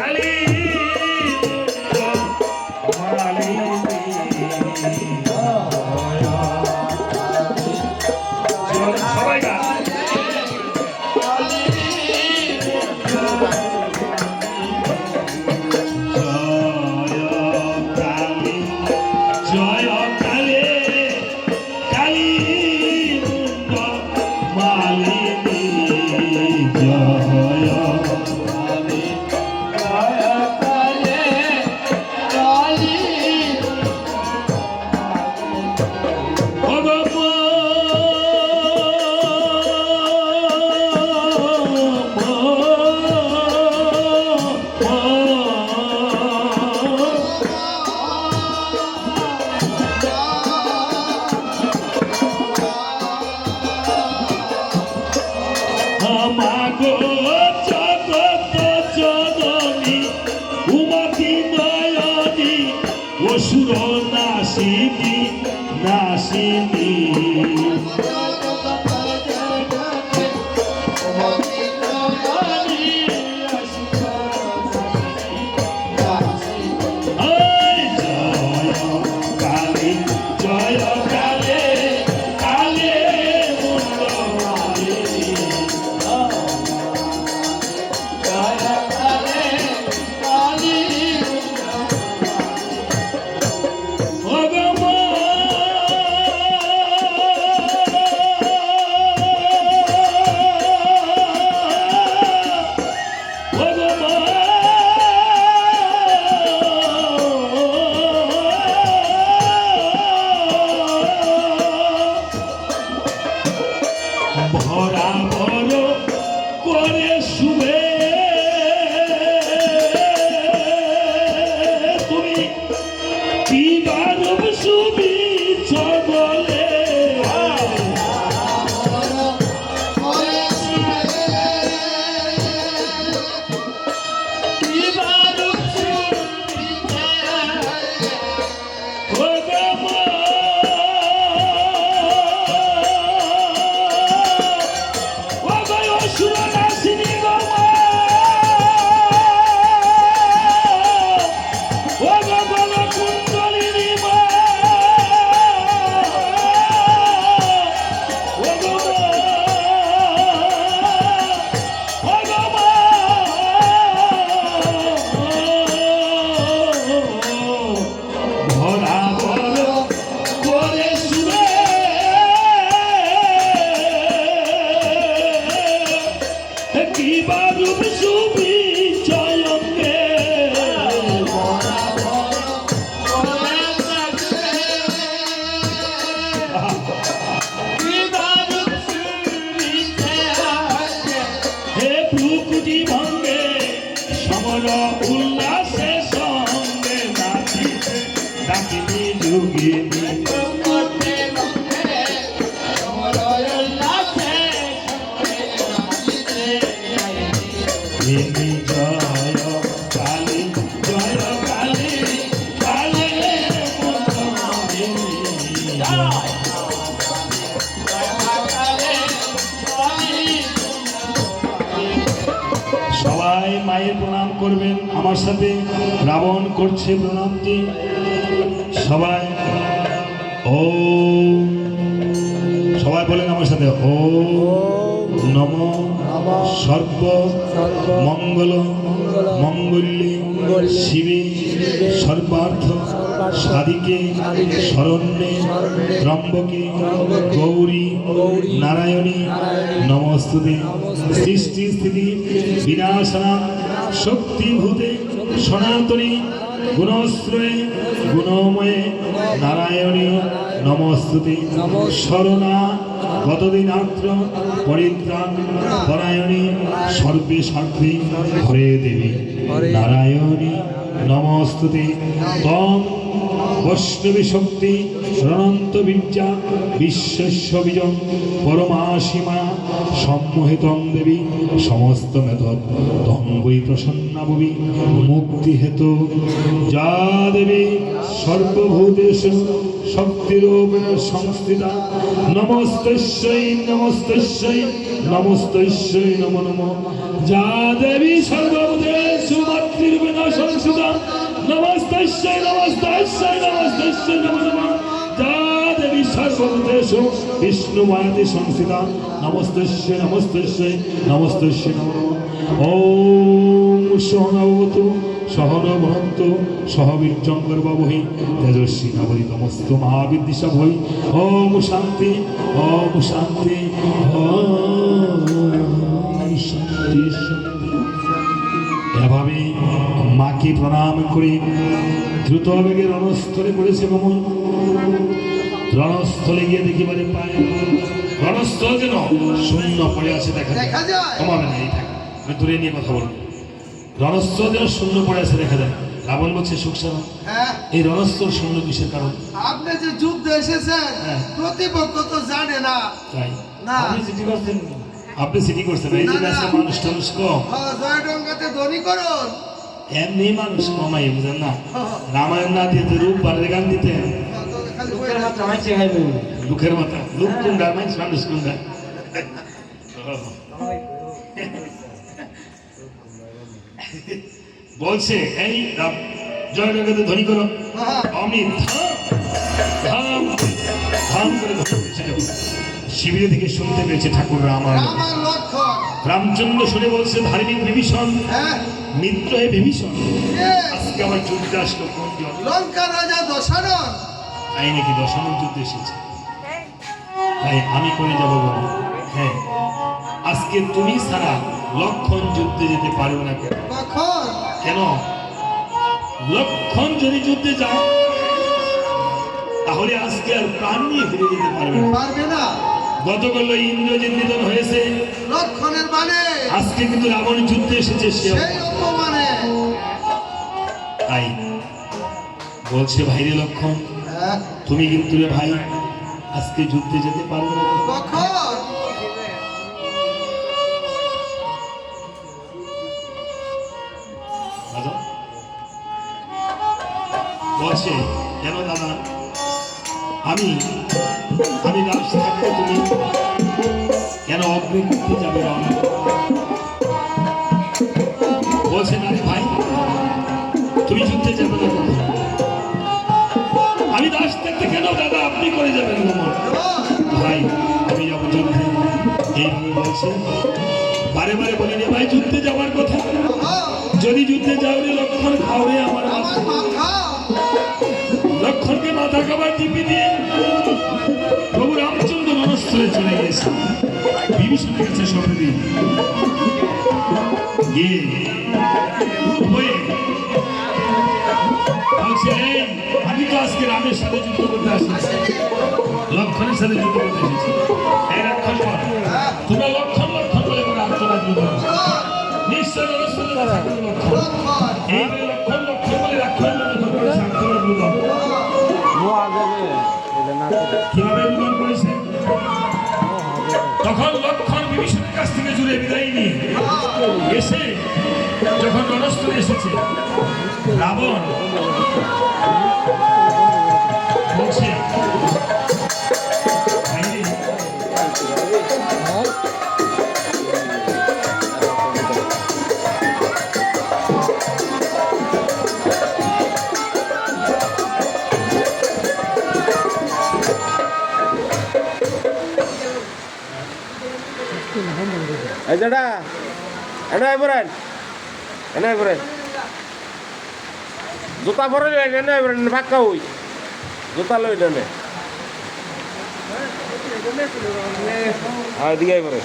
Kali. নাসিনী সবাই মায়ের প্রণাম করবেন আমার সাথে রাবণ করছে প্রণামটি। সবাই ও সবাই বলেন আমার সাথে ও নম সর্ব মঙ্গল মঙ্গল্যে শিবে সর্বার্থ। সাধিকে শরণ্যে ত্রম্বকে গৌরী। নারায়ণী। নমস্তুতে। সৃষ্টি স্থিতি বিনাশনা। শক্তিভূতে সনাতনী। গুণশ্রয়ে গুণময়ে। নারায়ণী। নমস্তুতে। শরণা। গতদিনাত্র পরিত্রাণ পরায়ণী সর্বে সার্থী হরে দেবী। নারায়ণী নমস্তুতি। তম বৈষ্ণবী শক্তি রণন্ত বিদ্যা পরমাসীমা সম্মোহিতং দেবী, সমস্ত মেধদ তম্বই প্রসন্না মুক্তি হেতু। যা দেবী সর্বভূতেষু শক্তিরূপেণ সংস্থিতা। নমস্তস্যৈ নমস্তস্যৈ নমস্তস্যৈ নমো নমঃ। যা দেবী সর্বভূতেষু মাতৃরূপেণ নমস্তস্যৈ নমস্তস্যৈ নমস্তস্যৈ নমো নমঃ যা নমস্তস্যৈ নমস্তস্যৈ নমস্তস্যৈ নমো নমঃ ওম সহনবতু সহনভক্ত সহবীর্যঙ্কর বাবহি তেজস্বী নবরিতমস্তু মহাবিদ্যা ভৈ ওম শান্তি ওম শান্তি ওম প্রণাম করে। দ্রুত বেগে রণস্থলে পড়েছে কমল রণস্থলে গিয়ে দেখি মানে পায়। রণস্থল যেন শূন্য পড়ে আছে দেখা যায়। কমাবে না এই থাকে আমি দূরে নিয়ে কথা বলব। রণস্থল যেন শূন্য পড়ে আছে দেখা যায়। রাবণ বলছে সুখসার হ্যাঁ। এই শূন্য কিসের কারণ? আপনি যে যুদ্ধে এসেছেন হ্যাঁ। প্রতিপক্ষ তো জানে না। তাই। না। আপনি সিটি করছেন? আপনি সিটি করছেন? এই যে মানুষ টানুষ কম। হ্যাঁ, জয়ডঙ্গাতে ধ্বনি করুন। এমনি মানুষ কমাই বুঝেন না রামায়ণ না দিয়ে রূপ বারের গান দিতে দুঃখের মাথা লোক কোনটা মানুষ মানুষ কোনটা বলছে এই জয় জগতে ধ্বনি করো অমিত ধাম ধাম করে। শিবিরে থেকে শুনতে পেয়েছে ঠাকুর রাম আর রামার রামচন্দ্র শুনে বলছে ধার্মিক বিভীষণ হ্যাঁ। মিত্র হে বিভীষণ আজকে আমার যুদ্ধে আসলো কোন জন লঙ্কার রাজা দশানন। তাই নাকি দশমের যুদ্ধে এসেছে? তাই আমি করে যাব বলে। হ্যাঁ। আজকে তুমি ছাড়া লক্ষণ যুদ্ধে যেতে পারবে না কেন? কেন? লক্ষণ যদি যুদ্ধে যায় তাহলে আজকে আর প্রাণ নিয়ে ফিরে যেতে পারবে না। পারবে না। গতকাল ইন্দ্রজিৎ নিধন হয়েছে। লক্ষণের মানে আজকে কিন্তু রাবণ যুদ্ধে এসেছে সে অপমানে। তাই বলছে ভাইরে লক্ষণ হ্যাঁ, তুমি কিন্তু রে ভাই আজকে যুদ্ধে যেতে পারবে না। কখন বলছে কেন দাদা আমি আমি কেন করতে যাবে বলছে, না রে ভাই, তুমি যুদ্ধে যাবে না আমি দাস কেন দাদা আপনি করে যাবেন ভাই, আমি যাব যুদ্ধে এইভাবে বলছে, বারে বারে বলি রে ভাই, যুদ্ধে যাওয়ার কথা। যদি যুদ্ধে যাও রে লক্ষণ খাও রে আমার লক্ষণকে মাথা খাবার টিপি দিয়ে চলে গেছে বিভীষণের কাছে সপে দিয়ে গিয়ে উভয়ে বলছে "এই, আমি তো আজকে রামের সাথে যুদ্ধ করতে আসি লক্ষণের সাথে যুদ্ধ করতে এসেছি। এই লক্ষণ তোমরা লক্ষণ লক্ষণ বলে করে আত্মরাজ যুদ্ধ। নিশ্চয় লক্ষণ। এই লক্ষণ লক্ষণ বলে রাক্ষণ যুদ্ধ করেছে আত্মরাজ যুদ্ধ জুড়ে বিদায় এসে যখন রণস্থলে এসেছে রাবণ। যেটা এনে আইবরেন এনে আইবরেন জুতা লই এনে আইবরেন ফাঁকা হই জোতা লই এনে আর দিকে আইবরেন